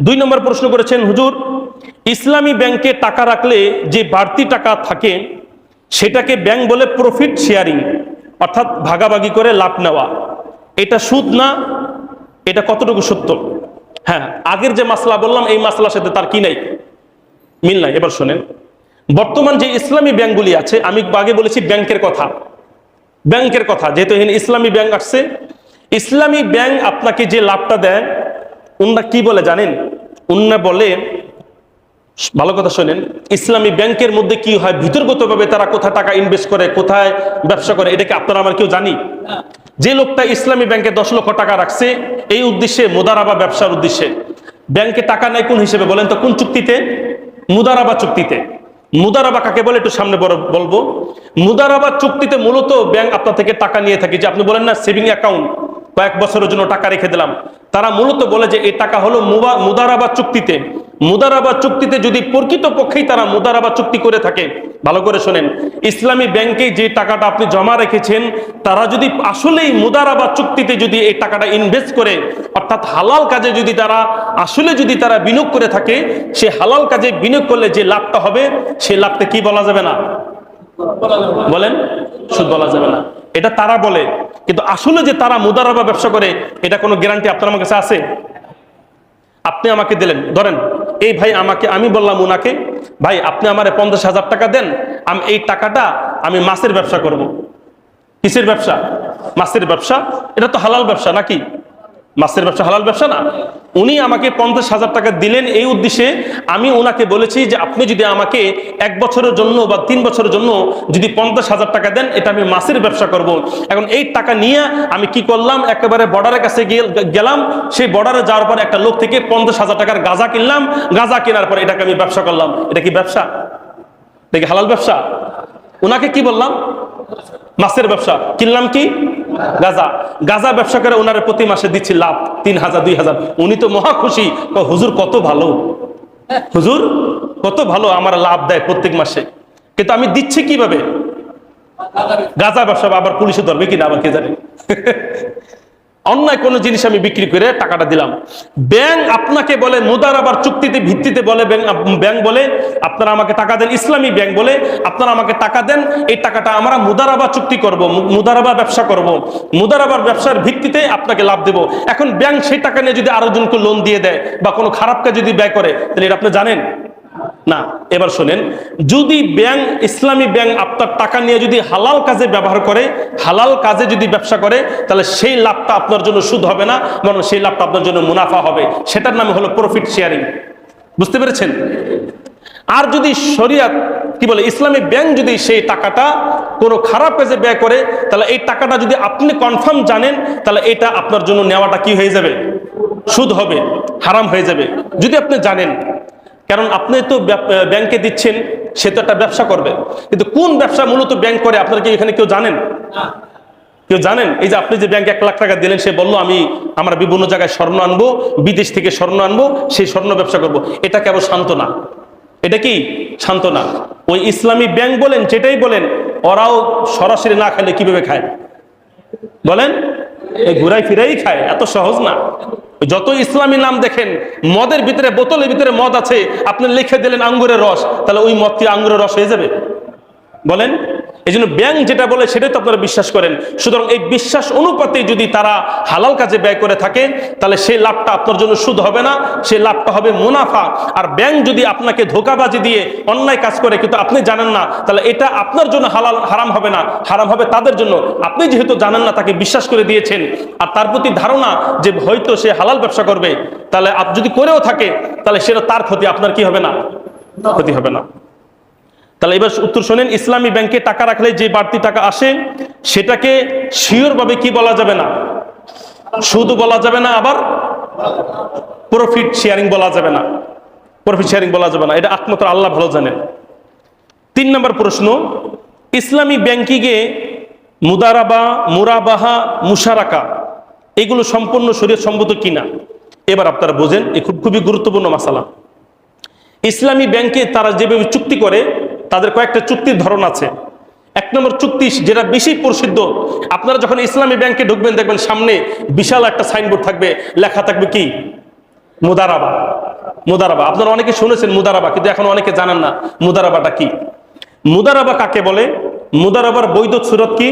দুই নম্বর প্রশ্ন করেছেন, হুজুর, ইসলামী ব্যাংকে টাকা রাখলে যে বাড়তি টাকা থাকে, সেটাকে ব্যাংক বলে প্রফিট শেয়ারিং অর্থাৎ ভাগাভাগি করে লাভ নেওয়া। এটা সুদ না? এটা কতটুকু সত্য? হ্যাঁ আগের যে মাসলা বললাম, এই মাসলার সাথে তার কি নাই? মিল নাই। এবার শোনেন। বর্তমান যে ইসলামী ব্যাংকগুলি আছে, আমি আগে বলেছি ব্যাংকের কথা। ব্যাংকের কথা, যেহেতু এখানে ইসলামী ব্যাংক আসছে, ইসলামী ব্যাংক আপনাকে যে লাভটা দেয় উনরা কি বলে জানেন? উন্না বলে, ভালো কথা শোনেন, ইসলামী ব্যাংকের মধ্যে কি হয়? ভিতরগতভাবে তারা কোথায় টাকা ইনভেস্ট করে, কোথায় ব্যবসা করে? এটাকে আপনারা আমার কেউ জানি? যে লোকটা ইসলামী ব্যাংকে দশ লক্ষ টাকা রাখছে, এই উদ্দেশ্যে মুদারাবা ব্যবসার উদ্দেশ্যে। ব্যাংকে টাকা নেয় কোন হিসেবে বলেন তো? কোন চুক্তিতে? মুদারাবা চুক্তিতে। মুদারাবা কাকে বলে? একটু সামনে বলব। মুদারাবা চুক্তিতে মূলত ব্যাংক আপনার থেকে টাকা নিয়ে থাকে। যে আপনি বলেন না সেভিং অ্যাকাউন্ট কয়েক বছরের জন্য টাকা রেখে দিলাম। তারা মূলত বলে যে, এই টাকা হলো মুবা- মুদারাবা চুক্তিতে। মুদারাবা চুক্তিতে যদি প্রকৃত পক্ষেই তারা মুদারাবা চুক্তি করে থাকে, ভালো করে শোনেন, ইসলামী ব্যাংকে যে টাকাটা আপনি জমা রেখেছেন, তারা যদি আসলেই মুদারাবা চুক্তিতে যদি এই টাকাটা ইনভেস্ট করে, অর্থাৎ হালাল কাজে যদি তারা আসলে যদি তারা বিনিয়োগ করে থাকে, সে হালাল কাজে বিনিয়োগ করলে যে লাভটা হবে সেই লাভটা কি বলা যাবে না? বলেন, সুদ বলা যাবে না। এটা তারা বলে। কিন্তু আসলে যে তারা মুদারাবা ব্যবসা করে, এটা কোনো গ্যারান্টি আপনার আমার কাছে আছে? আপনি আমাকে দিলেন, ধরেন, এই ভাই আমাকে, আমি বললাম ওনাকে ভাই, আপনি আমার পঞ্চাশ হাজার টাকা দেন, আমি, এই টাকাটা আমি মাছের ব্যবসা করব। কিসের ব্যবসা? মাছের ব্যবসা? এটা তো হালাল ব্যবসা নাকি? মাছের ব্যবসা, হালাল ব্যবসা না। উনি আমাকে পঞ্চাশ হাজার টাকা দিলেন এই উদ্দেশ্যে। আমি ওনাকে বলেছি যে, আপনি যদি আমাকে এক বছরের জন্য বা তিন বছরের জন্য যদি পঞ্চাশ হাজার টাকা দেন, এটা আমি মাছের ব্যবসা করব। এখন এই টাকা নিয়ে আমি কি করলাম? একেবারে বর্ডারের কাছে গেলাম। সেই বর্ডারে যাওয়ার পর একটা লোক থেকে পঞ্চাশ হাজার টাকার গাঁজা কিনলাম। গাঁজা কেনার পর এটাকে আমি ব্যবসা করলাম। এটা কি ব্যবসা? দেখি হালাল ব্যবসা? ওনাকে কি বললাম? মাছের ব্যবসা। কিনলাম কি? গাজা। গাজা ব্যবসা করে ওনারা প্রতি মাসে দিচ্ছি লাভ তিন হাজার, দুই হাজার। উনি তো মহা খুশি। হুজুর, কত ভালো? হুজুর, কত ভালো আমার লাভ দেয় প্রত্যেক মাসে। কিন্তু আমি দিচ্ছি কীভাবে? গাজা ব্যবসা আবার পুলিশে ধরবে কিনা আমাকে জানি? অন্যায় কোনো জিনিস আমি বিক্রি করে টাকাটা দিলাম। ব্যাংক আপনাকে বলে মুদারাবার চুক্তিতে ভিত্তিতে বলে, ব্যাংক বলে, আপনারা আমাকে টাকা দেন, ইসলামী ব্যাংক বলে, আপনারা আমাকে টাকা দেন, এই টাকাটা আমরা মুদারাবা চুক্তি করব মুদারাবা ব্যবসা করব। মুদারাবার ব্যবসার ভিত্তিতে আপনাকে লাভ দেব। এখন ব্যাংক সেই টাকা নিয়ে যদি আরও জনকে লোন দিয়ে দেয় বা কোনো খারাপ কাজ যদি ব্যয় করে, তাহলে এটা আপনি জানেন? না, এবার শোনেন, যদি ব্যাংক, ইসলামী ব্যাংক আপনার টাকা নিয়ে যদি হালাল কাজে ব্যবহার করে, হালাল কাজে যদি ব্যবসা করে, তাহলে সেই লাভটা আপনার জন্য সুদ হবে না, বরং সেই লাভটা আপনার জন্য মুনাফা হবে। সেটার নামে হলো প্রফিট শেয়ারিং বুঝতে পেরেছেন? আর যদি শরিয়াত, কি বলে, ইসলামী ব্যাংক যদি সেই টাকাটা কোনো খারাপ কাজে ব্যয় করে, তাহলে এই টাকাটা যদি আপনি কনফার্ম জানেন, তাহলে এটা আপনার জন্য নেওয়াটা কি হয়ে যাবে? সুদ হবে, হারাম হয়ে যাবে। যদি আপনি জানেন কারণ আপনি তো ব্যাংকে দিচ্ছেন, সে তো একটা ব্যবসা করবে। কিন্তু কোন ব্যবসা মূলত ব্যাংক করে, আপনারা কি এখানে কেউ জানেন? কেউ জানেন? এই যে আপনি যে ব্যাংকে এক লাখ টাকা দিলেন, সে বলল, আমি আমরা বিভিন্ন জায়গায় স্বর্ণ আনব, বিদেশ থেকে স্বর্ণ আনব, সেই স্বর্ণ ব্যবসা করব। এটা কেবল সান্ত্বনা? এটা কি সান্ত্বনা? ওই ইসলামী ব্যাংক বলেন, যেটাই বলেন, ওরাও সরাসরি না খেলে কীভাবে খায়? বলেন? এই ঘুরাই ফিরাই খায়, এত সহজ না। যত ইসলামী নাম দেখেন, মদের ভিতরে, বোতলের ভিতরে মদ আছে, আপনি লিখে দিলেন আঙ্গুরের রস, তাহলে ওই মদটি আঙ্গুরের রস হয়ে যাবে। বলেন? এই জন্য ব্যাংক যেটা বলে সেটাই তো আপনারা বিশ্বাস করেন। সুতরাং এই বিশ্বাস অনুপাতে যদি তারা হালাল কাজে ব্যয় করে থাকে, তাহলে সেই লাভটা আপনার জন্য সুদ হবে না, সেই লাভটা হবে মুনাফা। আর ব্যাংক যদি আপনাকে ধোকাবাজি দিয়ে অন্যায় কাজ করে, কিন্তু আপনি জানেন না, তাহলে এটা আপনার জন্য হালাল, হারাম হবে না। হারাম হবে তাদের জন্য। আপনি যেহেতু জানেন না, তাকে বিশ্বাস করে দিয়েছেন। আর তার প্রতি ধারণা যে হয়তো সে হালাল ব্যবসা করবে, তাহলে যদি করেও থাকে, তাহলে সেটা তার ক্ষতি, আপনার কি হবে না? ক্ষতি হবে না। তাহলে এবার উত্তর শোনেন, ইসলামী ব্যাংকে টাকা রাখলে যে বাড়তি টাকা আসে, সেটাকে শিওর ভাবে কি বলা যাবে না? সুদ বলা যাবে না, আবার প্রফিট শেয়ারিং বলা যাবে না। প্রফিট শেয়ারিং বলা যাবে না। এটা একমাত্র আল্লাহ ভালো জানেন। তিন নম্বর প্রশ্ন, ইসলামী ব্যাংকিংয়ে মুদারাবা, মুরাবাহা, মুশারাকা, এগুলো সম্পূর্ণ শরীর সম্মত কিনা? এবার আপনারা বোঝেন, এ খুব খুবই গুরুত্বপূর্ণ মাসালা। ইসলামী ব্যাংকে তারা যেভাবে চুক্তি করে তাদের কয়েকটা চুক্তির ধরন আছে। এক নম্বর চুক্তি যেটা বেশি প্রসিদ্ধ, আপনারা যখন ইসলামী ব্যাংকে ঢুকবেন, দেখবেন সামনে বিশাল একটা সাইনবোর্ড থাকবে, লেখা থাকবে কি? মুদারাবা। মুদারাবা। আপনারা অনেকে শুনেছেন মুদারাবা, কিন্তু এখন অনেকে জানেন না মুদারাবাটা কি। মুদারাবা কাকে বলে? মুদারাবার বৈধ সুরত কি?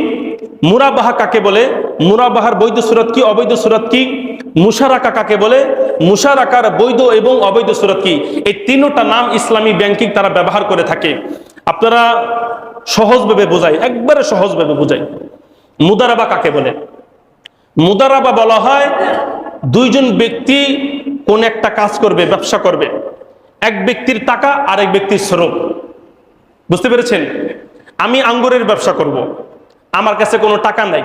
মুরাবাহা কাকে বলে? মুরাবাহার বৈধ সুরত কি, অবৈধ সুরত কি? মুশারাকা কাকে বলে? মুশারাকার বৈধ এবং অবৈধ সুরত কি? এই তিনটা নাম ইসলামী ব্যাংকিং তারা ব্যবহার করে থাকে। আপনারা সহজভাবে বোঝাই, একবারে সহজভাবে বোঝাই। মুদারাবা কাকে বলে? মুদারাবা বলা হয় দুইজন ব্যক্তি কোন একটা কাজ করবে, ব্যবসা করবে। এক ব্যক্তির টাকা আর এক ব্যক্তির শ্রম। বুঝতে পেরেছেন? আমি আঙ্গুরের ব্যবসা করব। আমার কাছে কোনো টাকা নাই।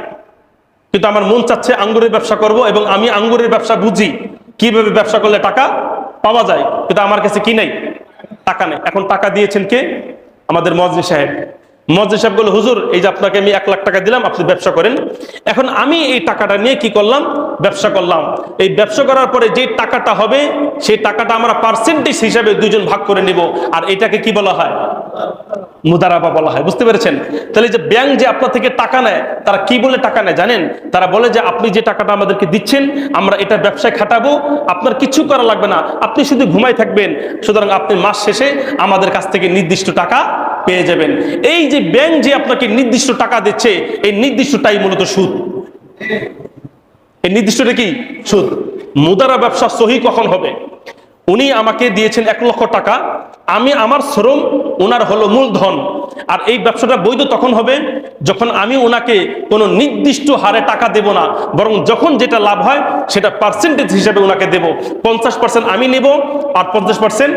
কিন্তু আমার মন চাচ্ছে আঙ্গুরের ব্যবসা করব এবং আমি আঙ্গুরের ব্যবসা বুঝি। কীভাবে ব্যবসা করলে টাকা পাওয়া যায়? কিন্তু আমার কাছে কি নাই? টাকা নেই। এখন টাকা দিয়েছেন কে? আমাদের মজনি সাহেব মজনি সাহেব বলে হুজুর, এই যে আপনাকে আমি এক লাখ টাকা দিলাম, আপনি ব্যবসা করেন। এখন আমি এই টাকাটা নিয়ে কি করলাম? ব্যবসা করলাম। এই ব্যবসা করার পরে যে টাকাটা হবে, সেই টাকাটা আমরা পার্সেন্টেজ হিসাবে দুজন ভাগ করে নিব। আর এটাকে কি বলা হয়? মুদারাবা বলা হয়। বুঝতে পেরেছেন? তাহলে যে ব্যাংক যে আপনার থেকে টাকা নেয়, তারা কি বলে টাকা নেয় জানেন? তারা বলে যে, আপনি যে টাকাটা আমাদেরকে দিচ্ছেন, আমরা এটা ব্যবসায় খাটাবো। আপনার কিছু করা লাগবে না। আপনি শুধু ঘুমাই থাকবেন। সুতরাং আপনি মাস শেষে আমাদের কাছ থেকে নির্দিষ্ট টাকা পেয়ে যাবেন। এই যে ব্যাংক যে আপনাকে নির্দিষ্ট টাকা দিচ্ছে, এই নির্দিষ্টটাই মূলত সুদ। এই নির্দিষ্টটা কি? সুদ। মুদারা ব্যবসা সহি কখন হবে? উনি আমাকে দিয়েছেন এক লক্ষ টাকা, আমি আমার শ্রম ওনার হলো মূলধন। আর এই ব্যবসাটা বৈধ তখন হবে যখন আমি ওনাকে কোনো নির্দিষ্ট হারে টাকা দেব না, বরং যখন যেটা লাভ হয় সেটা পার্সেন্টেজ হিসেবে ওনাকে দেব। পঞ্চাশ পার্সেন্ট আমি নেব আর পঞ্চাশ পার্সেন্ট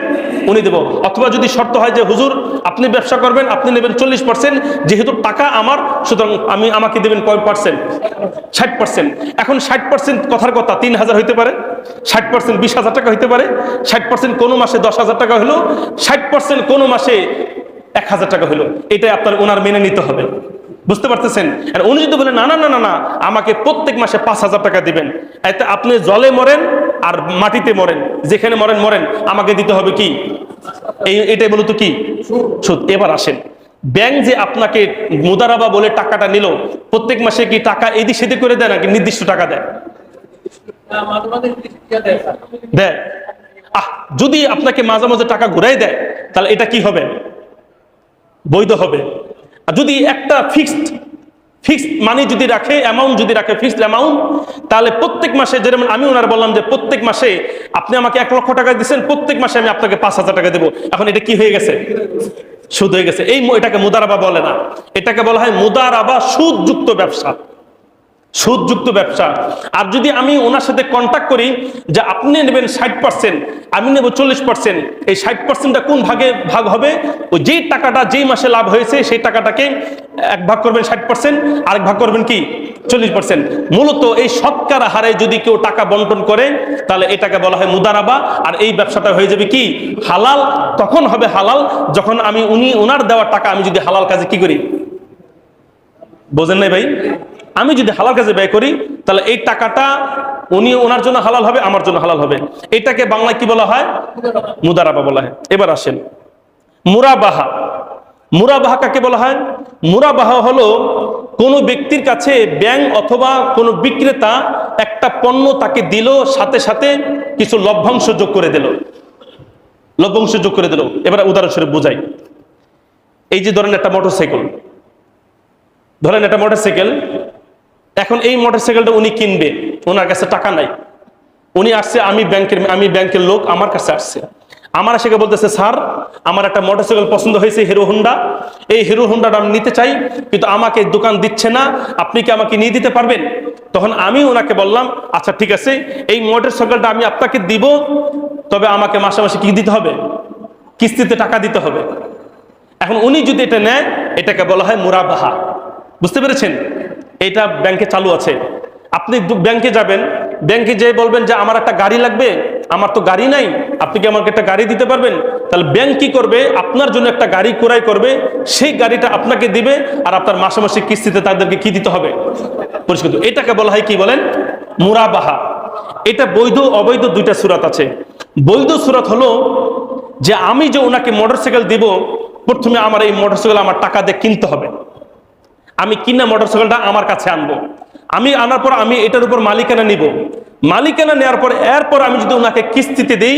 উনি দেব। অথবা যদি শর্ত হয় যে, হুজুর, আপনি ব্যবসা করবেন, আপনি নেবেন চল্লিশ পার্সেন্ট যেহেতু টাকা আমার, সুতরাং আমি আমাকে দেবেন কয় পার্সেন্ট ষাট পার্সেন্ট এখন ষাট পার্সেন্ট কথার কথা তিন হাজার হইতে পারে, ষাট পার্সেন্ট বিশ হাজার টাকা হইতে পারে, ষাট পার্সেন্ট কোনো মাসে দশ হাজার টাকা হলো, ষাট পার্সেন্ট কোনো মাসে এক হাজার টাকা হলো। এটাই আপনার ওনার মেনে নিতে হবে। বুঝতে পারতেছেন? আর উনি যদি বলেন না না না না না, আমাকে প্রত্যেক মাসে পাঁচ হাজার টাকা দিবেন। এতে আপনি জলে মরেন আর মাটিতে মরেন, যেখানে মরেন মরেন। আমাকে দিতে হবে কি? এই, এটাই মূলত কি? সুদ। এবার আসেন। ব্যাংক যে আপনাকে মুদারাবা বলে টাকাটা নিল, প্রত্যেক মাসে কি টাকা এদিক সেদিক করে দেয় নাকি নির্দিষ্ট টাকা দেয়? দেয়। আহ, যদি আপনাকে মাঝে মাঝে টাকা ঘুরাই দেয়, তাহলে এটা কি হবে? বৈধ হবে। আর যদি একটা ফিক্সড ফিক্সড মানি যদি রাখে অ্যামাউন্ট যদি রাখে ফিক্সড অ্যামাউন্ট তাহলে প্রত্যেক মাসে যেরকম আমি ওনার বললাম যে প্রত্যেক মাসে আপনি আমাকে এক লক্ষ টাকা দিচ্ছেন প্রত্যেক মাসে আমি আপনাকে পাঁচ হাজার টাকা দেবো। এখন এটা কি হয়ে গেছে? সুদ হয়ে গেছে। এই এটাকে মুদারাবা বলে না। এটাকে বলা হয় মুদারাবা সুদযুক্ত ব্যবসা। সুদযুক্ত ব্যবসা। আর যদি আমি ওনার সাথে কন্ট্যাক্ট করি যে আপনি নেবেন ষাট পার্সেন্ট আমি নেব চল্লিশ পার্সেন্ট এই ষাট পার্সেন্টটা কোন ভাগে ভাগ হবে? ওই যেই টাকাটা যেই মাসে লাভ হয়েছে, সেই টাকাটাকে এক ভাগ করবেন ষাট পার্সেন্ট আরেক ভাগ করবেন কি? চল্লিশ পার্সেন্ট মূলত এই শতকরা হারে যদি কেউ টাকা বন্টন করে, তাহলে এটাকে বলা হয় মুদারাবা। আর এই ব্যবসাটা হয়ে যাবে কি? হালাল। তখন হবে হালাল। যখন আমি উনি ওনার দেওয়ার টাকা আমি যদি হালাল কাজে কি করি? বোঝেন নাই ভাই? আমি যদি হালাল কাজে ব্যয় করি, তাহলে এই টাকাটা উনি ওনার জন্য হালাল হবে, আমার জন্য হালাল হবে। এটাকে বাংলায় কি বলা হয়? মুদারাবা বলা হয়। এবার আসেন। মুরাবাহা। মুরাবাহা কাকে বলা হয়? মুরাবাহা হলো কোনো ব্যক্তির কাছে ব্যাংক অথবা কোনো বিক্রেতা একটা পণ্য তাকে দিল, সাথে সাথে কিছু লভ্যাংশ যোগ করে দিল। লভ্যাংশ যোগ করে দিল। এবার উদাহরণস্বরূপ বোঝাই। এই যে ধরেন একটা মোটরসাইকেল। ধরেন একটা মোটরসাইকেল এখন এই মোটরসাইকেলটা উনি কিনবে, ওনার কাছে টাকা নাই। উনি আসছে, আমি ব্যাংকের আমি ব্যাংকের লোক, আমার কাছে আসছে। আমার এসে বলতেছে, স্যার, আমার একটা মোটরসাইকেল পছন্দ হয়েছে, হিরো হোন্ডা। এই হিরো হোন্ডাটা আমি নিতে চাই, কিন্তু আমাকে দোকান দিচ্ছে না। আপনি কি আমাকে নিয়ে দিতে পারবেন? তখন আমি ওনাকে বললাম আচ্ছা ঠিক আছে, এই মোটরসাইকেলটা আমি আপনাকে দিব, তবে আমাকে মাসে মাসে কি দিতে হবে? কিস্তিতে টাকা দিতে হবে। এখন উনি যদি এটা নেয়, এটাকে বলা হয় মুরাবাহা। বুঝতে পেরেছেন? এটা ব্যাংকে চালু আছে। আপনি ব্যাংকে যাবেন, ব্যাংকে যেয়ে বলবেন যে, আমার একটা গাড়ি লাগবে, আমার তো গাড়ি নাই, আপনি কি আমাকে একটা গাড়ি দিতে পারবেন? তাহলে ব্যাংক কি করবে? আপনার জন্য একটা গাড়ি ক্রয় করবে, সেই গাড়িটা আপনাকে দিবে, আর আপনার মাসে মাসে কিস্তিতে তাদেরকে কি দিতে হবে? পরিষ্কৃত এটাকে বলা হয় কি বলেন? মুরাবাহা। এটা বৈধ, অবৈধ দুইটা সুরাত আছে। বৈধ সুরাত হলো যে, আমি যে ওনাকে মোটরসাইকেল দিব, প্রথমে আমার এই মোটরসাইকেল আমার টাকা দিয়ে কিনতে হবে। আমি কিনা মোটরসাইকেলটা আমার কাছে আনব। আমি আনার পর আমি এটার উপর মালিকানা নিব। মালিকানা নেওয়ার পর, এরপর আমি যদি ওনাকে কিস্তিতে দিই,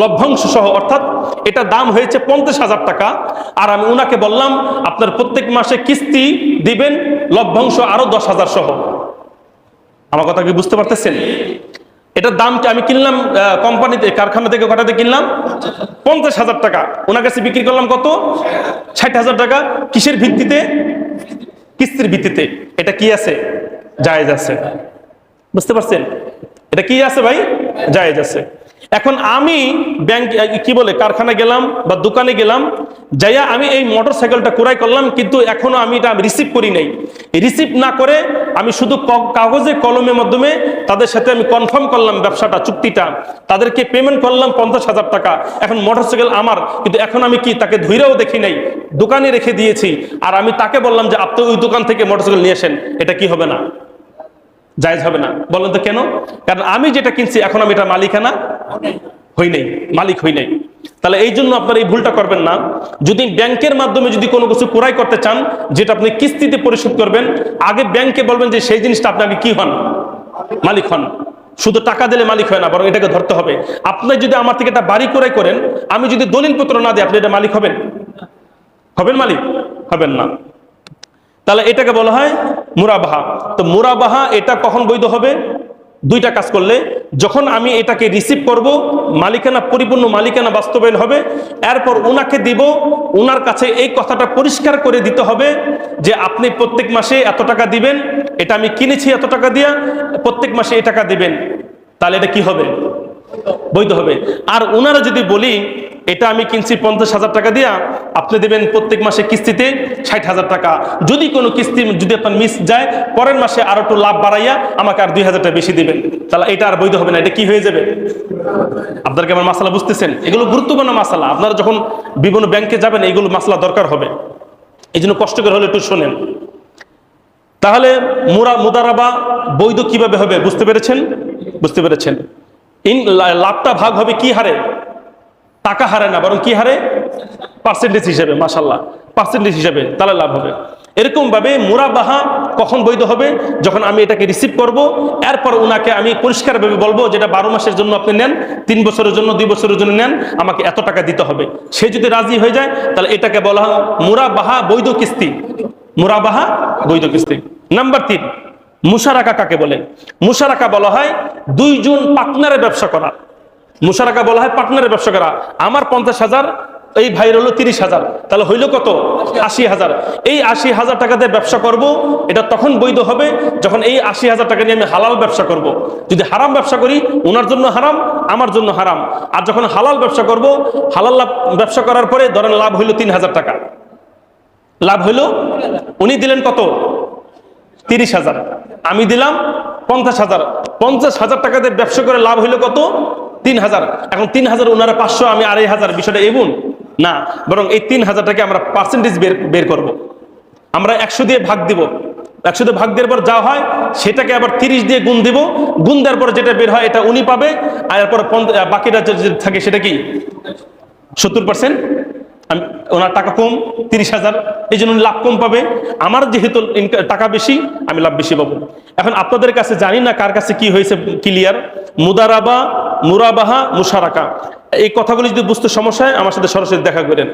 লভ্যাংশ সহ, অর্থাৎ এটা দাম হয়েছে পঞ্চাশ হাজার টাকা, আর আমি ওনাকে বললাম, আপনার প্রত্যেক মাসে কিস্তি দিবেন, লভ্যাংশ আরও দশ হাজার সহ। আমার কথা কি বুঝতে পারতেছেন? এটার দাম আমি কিনলাম কোম্পানিতে, কারখানা থেকে কটাতে কিনলাম? পঞ্চাশ হাজার টাকা। ওনার কাছে বিক্রি করলাম কত? ষাট হাজার টাকা। কিসের ভিত্তিতে? কিস্তির ভিত্তিতে। এটা কি আছে? জায়েজ আছে। বুঝতে পারছেন? এটা কি আছে ভাই? জায়েজ আছে। এখন আমি ব্যাংক কি বলে, কারখানা গেলাম বা দোকানে গেলাম, যাইয়া আমি এই মোটর সাইকেলটা ক্রয় করলাম, কিন্তু এখনও আমি এটা রিসিভ করি নাই। রিসিভ না করে আমি শুধু কাগজে কলমের মাধ্যমে তাদের সাথে আমি কনফার্ম করলাম ব্যবসাটা, চুক্তিটা। তাদেরকে পেমেন্ট করলাম পঞ্চাশ হাজার টাকা। এখন মোটর সাইকেল আমার, কিন্তু এখন আমি কি তাকে ধৈরেও দেখি নাই? দোকানে রেখে দিয়েছি। আর আমি তাকে বললাম যে, আপনি ওই দোকান থেকে মোটর সাইকেল নিয়ে আসেন, এটা কি হবে না? জায়েজ হবে না। বলেন তো কেন? কারণ আমি যেটা কিনছি, এখন আমি এটা মালিকানা হই নাই, মালিক হই নাই। তাহলে এই জন্য আপনার এই ভুলটা করবেন না। যদি ব্যাংকের মাধ্যমে যদি কোনো কিছু ক্রয় করতে চান, যেটা আপনি কিস্তিতে পরিশোধ করবেন, আগে ব্যাংকে বলবেন যে সেই জিনিসটা আপনাকে কি হন? মালিক হন। শুধু টাকা দিলে মালিক হয় না, বরং এটাকে ধরতে হবে। আপনি যদি আমার থেকে এটা বাড়ি ক্রয় করেন, আমি যদি দলিলপত্র না দিই, আপনি এটা মালিক হবেন? হবেন মালিক? হবেন না। তাহলে এটাকে বলা হয় মুরাবাহা। তো মুরাবাহা এটা কখন বৈধ হবে? দুইটা কাজ করলে। যখন আমি এটাকে রিসিভ করব, মালিকানা, পরিপূর্ণ মালিকানা বাস্তবায়ন হবে, এরপর উনাকে দিব, উনার কাছে এই কথাটা পরিষ্কার করে দিতে হবে যে আপনি প্রত্যেক মাসে এত টাকা দিবেন, এটা আমি কিনেছি এত টাকা দিয়া, প্রত্যেক মাসে এই টাকা দিবেন। তাহলে এটা কি হবে? বৈধ হবে। আর ওনারা যদি বলি এটা আমি কিনছি পঞ্চাশ হাজার টাকা দিয়া। আপনি দেবেন প্রত্যেক মাসে কিস্তিতে ষাট হাজার টাকা। যদি কোনো কিস্তি যদি আপনার মিস যায়, পরের মাসে আরও একটু লাভ বাড়াইয়া আমাকে আর দুই হাজার টাকা বেশি দিবেন। তাহলে এটা আর বৈধ হবে না, এটা কি হয়ে যাবে? আপনারা কি আমার মাসালা বুঝতেছেন? এগুলো গুরুত্বপূর্ণ মাসালা। আপনারা যখন বিভিন্ন ব্যাংকে যাবেন, এগুলো মাসলা দরকার হবে। এই জন্য কষ্ট করে হলে একটু শোনেন। তাহলে মুরা মুদারাবা বৈধ কীভাবে হবে, বুঝতে পেরেছেন? বুঝতে পেরেছেন। ইন লাভটা ভাগ হবে কি হারে? টাকা হারে না, বরং কি হারে? পার্সেন্টেজ হিসেবে মাসাল্লাহ পার্সেন্টেজ হিসেবে তাহলে লাভ হবে। এরকম ভাবে মুরাবাহা কখন বৈধ হবে? যখন আমি এটাকে রিসিভ করব, এরপর উনাকে আমি পরিষ্কারভাবে বলব, যেটা বারো মাসের জন্য আপনি নেন, তিন বছরের জন্য, দুই বছরের জন্য নেন, আমাকে এত টাকা দিতে হবে। সে যদি রাজি হয়ে যায়, তাহলে এটাকে বলা হয় মুরাবাহা বৈধ কিস্তি। মুরাবাহা বৈধ কিস্তি। নাম্বার তিন, মুশারাকা কাকে বলে? মুশারাকা বলা হয় দুইজন পার্টনারে ব্যবসা করা। মুশারাকা বলা হয় পার্টনারের ব্যবসা করা আমার পঞ্চাশ হাজার, এই ভাইয়ের হলো তিরিশ হাজার। তাহলে হইল কত? আশি হাজার। এই আশি হাজার টাকা দিয়ে ব্যবসা করব, এটা তখন বৈধ হবে যখন এই আশি হাজার টাকা নিয়ে আমি হালাল ব্যবসা করব। যদি হারাম ব্যবসা করি ওনার জন্য হারাম, আমার জন্য হারাম। আর যখন হালাল ব্যবসা করব, হালাল ব্যবসা করার পরে ধরেন লাভ হইল তিন হাজার টাকা। লাভ হইল, উনি দিলেন কত? তিরিশ হাজার। আমি দিলাম পঞ্চাশ হাজার। পঞ্চাশ হাজার টাকা দিয়ে ব্যবসা করে লাভ হইল কত? তিন হাজার এখন তিন হাজার ওনারা পাঁচশো, আমি আড়াই হাজার, বিষয়টা এগুন না, বরং এই তিন হাজারটাকে আমরা পার্সেন্টেজ বের বের করব। আমরা একশো দিয়ে ভাগ দিব। একশো দিয়ে ভাগ দেওয়ার পর যা হয়, সেটাকে আবার তিরিশ দিয়ে গুণ দিব। গুণ দেওয়ার পর যেটা বের হয়, এটা উনি পাবে। আর এরপর বাকিটা থাকে, সেটা কি? সত্তর পার্সেন্ট ওনার টাকা কম, তিরিশ হাজার, এই জন্য লাভ কম পাবে। আমার যেহেতু টাকা বেশি, আমি লাভ বেশি পাবো। এখন আপনাদের কাছে জানি না কার কাছে কি হয়েছে ক্লিয়ার মুদারাবা, মুরাবাহা, মুশারাকা। এই কথাগুলি যদি বুঝতে সমস্যা হয়, আমার সাথে সরাসরি দেখা করেন।